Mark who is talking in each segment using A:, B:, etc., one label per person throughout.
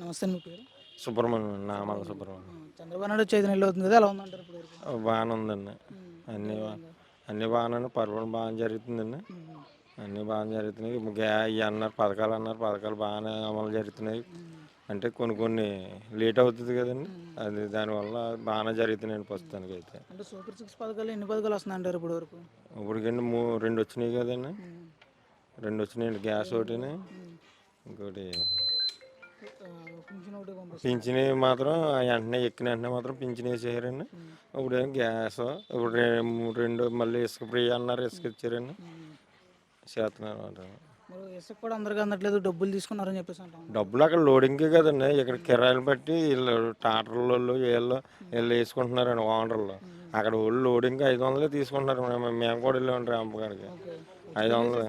A: నమస్తే మీ పేరు?
B: సుబ్రహ్మణ్యం నామాల సుబ్రహ్మణ్యం.
A: చంద్రబాబు నాయుడు ఐదు నెలలు అవుతుంది కదా ఎలా ఉందంటారు ఇప్పుడు వరకు
B: బాగానే ఉందండి. అన్ని బా- అన్ని బాగానే పరిపాలన బాగా జరుగుతుందండి. అన్ని బాగా జరుగుతున్నాయి. గ్యా ఇవి అన్నారు పథకాలు అన్నారు పథకాలు బాగానే అమలు జరుగుతున్నాయి. అంటే కొన్ని కొన్ని లేట్ అవుతుంది కదండి. అది దానివల్ల బాగానే జరుగుతున్నాయండి ప్రస్తుతానికి అయితే
A: అంటే సూపర్ సిక్స్ పథకాలు ఎన్ని పథకాలు వస్తున్నాయంటారు ఇప్పుడు వరకు?
B: ఇప్పటికండి మూ రెండు వచ్చినాయి కదండి. రెండు వచ్చినాయండి గ్యాస్ ఒకటిని. ఇంకోటి
A: పింఛన్
B: మాత్రం వెంటనే ఎక్కిన వెంటనే మాత్రం పింఛన్ వేసేయారండి ఇప్పుడు ఏం గ్యాస్ ఇప్పుడు రెండు మళ్ళీ ఇసుక ఫ్రీ అన్నారు ఇసుక ఇచ్చారండి. చేస్తున్నారు అంటారు
A: ఇసుక కూడా అందరికీ అందట్లేదు డబ్బులు తీసుకున్నారని చెప్పేసి
B: డబ్బులు అక్కడ లోడింగ్కే కదండి. ఇక్కడ కిరాయిలు బట్టి వీళ్ళు టాటర్లు వీళ్ళు వీళ్ళు వేసుకుంటున్నారండి ఓనర్లు. అక్కడ వాళ్ళు లోడింగ్ ఐదు వందలే తీసుకుంటున్నారు మేము- కూడా వెళ్ళామండి ర్యాంప్ కాడికి ఐదు వందలు.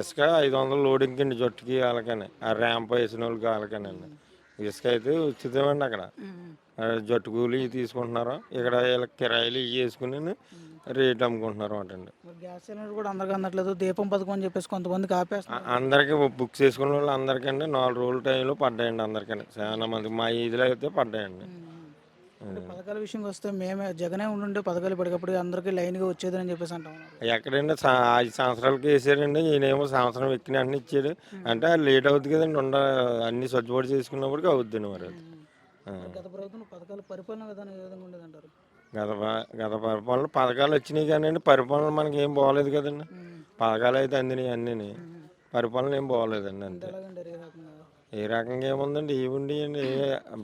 B: ఇసుక ఐదు వందలు లోడింగ్ అండి జట్టుకి వాళ్ళకని ఆ ర్యాంప్ వేసిన వాళ్ళకి వాళ్ళకని అండి. ఇసుక అయితే ఉచితమండి అక్కడ. జట్టు కూలి తీసుకుంటున్నారు. ఇక్కడ వీళ్ళకి కిరాయిలు ఇవి వేసుకుని రేట్ అమ్ముకుంటున్నారు అంటండి
A: గ్యాస్ సిలిండర్ కూడా అందరికీ అందట్లేదు. దీపం పథకం అని చెప్పేసి కొంతమందికి ఆపేస్తున్నారు.
B: అందరికి బుక్ చేసుకున్న వాళ్ళు అందరికండి నాలుగు రోజుల టైంలో పడ్డాయండి అందరికని. చాలా మందికి మా ఈదిలో అయితే పడ్డాయండి.
A: పథకాల విషయంకి వస్తే మేమే జగనే ఉండుంటే పథకాలు పడినప్పుడు అందరికీ లైన్గా వచ్చేదని చెప్పేసి అంటాం
B: ఎక్కడండి? ఐదు సంవత్సరాలకి వేసారండి ఈయనేమో సంవత్సరం ఎక్కిన అన్ని ఇచ్చాడు. అంటే అది లేట్ అవుతుంది కదండి. ఉండ అన్ని సర్దుబాటు చేసుకున్నప్పటికీ అవుద్దండి మరి అది.
A: గత ప్రభుత్వం పథకాల పరిపాలన విధానం ఏ విధంగా
B: గత గత పరిపాలన పథకాలు వచ్చినాయి కానీ పరిపాలన మనకి ఏం బాగోలేదు కదండి పథకాలు అయితే అందినాయి అన్నీ పరిపాలన ఏం బాగోలేదండి అంతే.
A: ఏ రకంగా
B: ఏ ఏముందండి? ఇవి ఉండేయండి.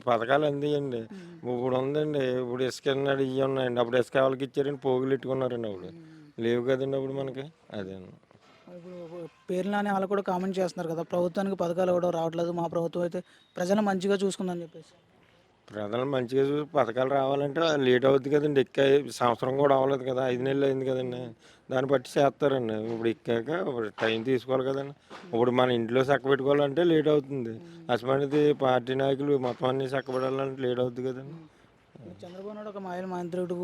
B: పథకాలు అందియండి. ఇప్పుడు ఉందండి. ఇప్పుడు ఇసుక అన్నాడు ఇవి ఉన్నాయండి. అప్పుడు ఇసుక వాళ్ళకి ఇచ్చారండి. పోగులు ఇట్టుకున్నారండి అప్పుడు. లేవు కదండి అప్పుడు మనకి. అదే.
A: ఇప్పుడు పేర్లని వాళ్ళు కూడా కామెంట్ చేస్తున్నారు కదా. ప్రభుత్వానికి పథకాలు కూడా రావట్లేదు. మా ప్రభుత్వం అయితే ప్రజలు మంచిగా చూసుకుందని చెప్పేసి.
B: ప్రజలు మంచిగా చూసి పథకాలు రావాలంటే లేట్ అవుతుంది కదండి. ఎక్క సంవత్సరం కూడా అవ్వలేదు కదా. ఐదు నెలలు అయింది కదండి. దాన్ని బట్టి చేస్తారండి. ఇప్పుడు ఎక్కాక ఇప్పుడు టైం తీసుకోవాలి కదండి. ఇప్పుడు మన ఇంట్లో చక్క పెట్టుకోవాలంటే లేట్ అవుతుంది. అసమానది పార్టీ నాయకులు మొత్తం అన్ని చక్కబడాలంటే లేట్ అవుతుంది కదండి.
A: చంద్రబాబు నాయుడు ఒక మాయల మంత్రుడు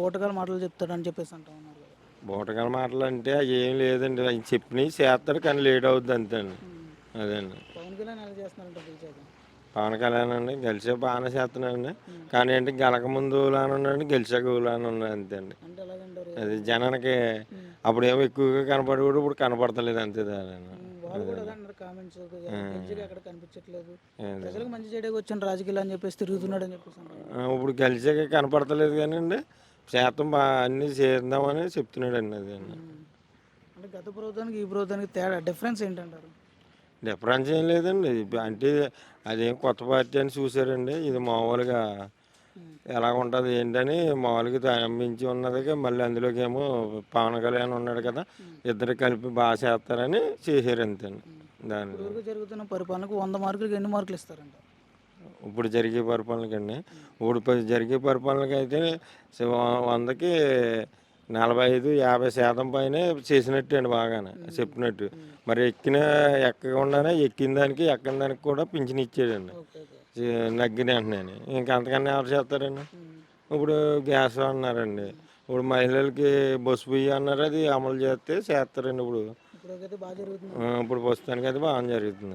A: బోటకాల మాటలు చెప్తాడని చెప్పేసి అంటా ఉన్నారు.
B: బూటకాల మాటలు అంటే అవి ఏం లేదండి. ఆయన చెప్పినవి చేస్తారు కానీ లేట్ అవుద్ది అంతే అండి అదండి.
A: పవన్ కళ్యాణ్ ఎలా చేస్తున్నారంట
B: పవన్ కళ్యాణ్ అండి గెలిచే బాగానే చేస్తున్నాడండి. కానీ ఏంటి గెలక ముందు ఉన్నాడు గెలిచాక లానే ఉన్నాడు అంతే అండి. అది జనానికి అప్పుడేమో ఎక్కువగా కనపడేవాడు ఇప్పుడు కనపడతలేదు అంతే దాని
A: వాళ్ళు కూడా అదే అన్నారు కామెంట్స్ గెలిచాక ఎక్కడ కనిపించట్లేదు. ప్రజలకు మంచి చేయడానికి వచ్చిన రాజకీయాలు అని చెప్పేసి తిరుగుతున్నాడు అని చెప్పేసి
B: ఇప్పుడు గెలిచాక కనపడతలేదు కానీ అండి శాతం బాగా అన్నీ చేద్దామని చెప్తున్నాడు అండి. అది
A: అంటే గత ప్రభుత్వానికి ఈ ప్రభుత్వానికి తేడా డిఫరెన్స్ ఏంటంటారు?
B: డిఫరెన్స్ ఏం లేదండి. అంటే అదేం కొత్త పార్టీ అని చూసారండి. ఇది మామూలుగా ఎలా ఉంటుంది ఏంటని మామూలుగా నమ్మించి ఉన్నది మళ్ళీ అందులోకి ఏమో పవన్ కళ్యాణ్ ఉన్నాడు కదా ఇద్దరు కలిపి బాగా చేస్తారని చేశారు అంతేండి దాని
A: జరుగుతున్న పరిపాలనకు వంద మార్కులకి ఎన్ని మార్కులు ఇస్తారంట?
B: ఇప్పుడు జరిగే పరిపాలనకండి. ఇప్పుడు జరిగే పరిపాలనకి అయితే స- వ- వందకి నలభై ఐదు యాభై శాతం పైన చేసినట్టు అండి బాగానే చెప్పినట్టు. మరి ఎక్కిన ఎక్కకుండానే ఎక్కిన దానికి ఎక్కని దానికి కూడా పింఛన్ ఇచ్చాడండి. నగ్గిన వెంటనే ఇంకా అంతకన్నా ఎవరు చేస్తారండి? ఇప్పుడు గ్యాస్ అన్నారండి. ఇప్పుడు మహిళలకి బస్సు బియ్యం అన్నారు అది అమలు చేస్తే చేస్తారండి ఇప్పుడు. ఇప్పుడు ప్రస్తుతానికి అయితే బాగా జరుగుతుంది.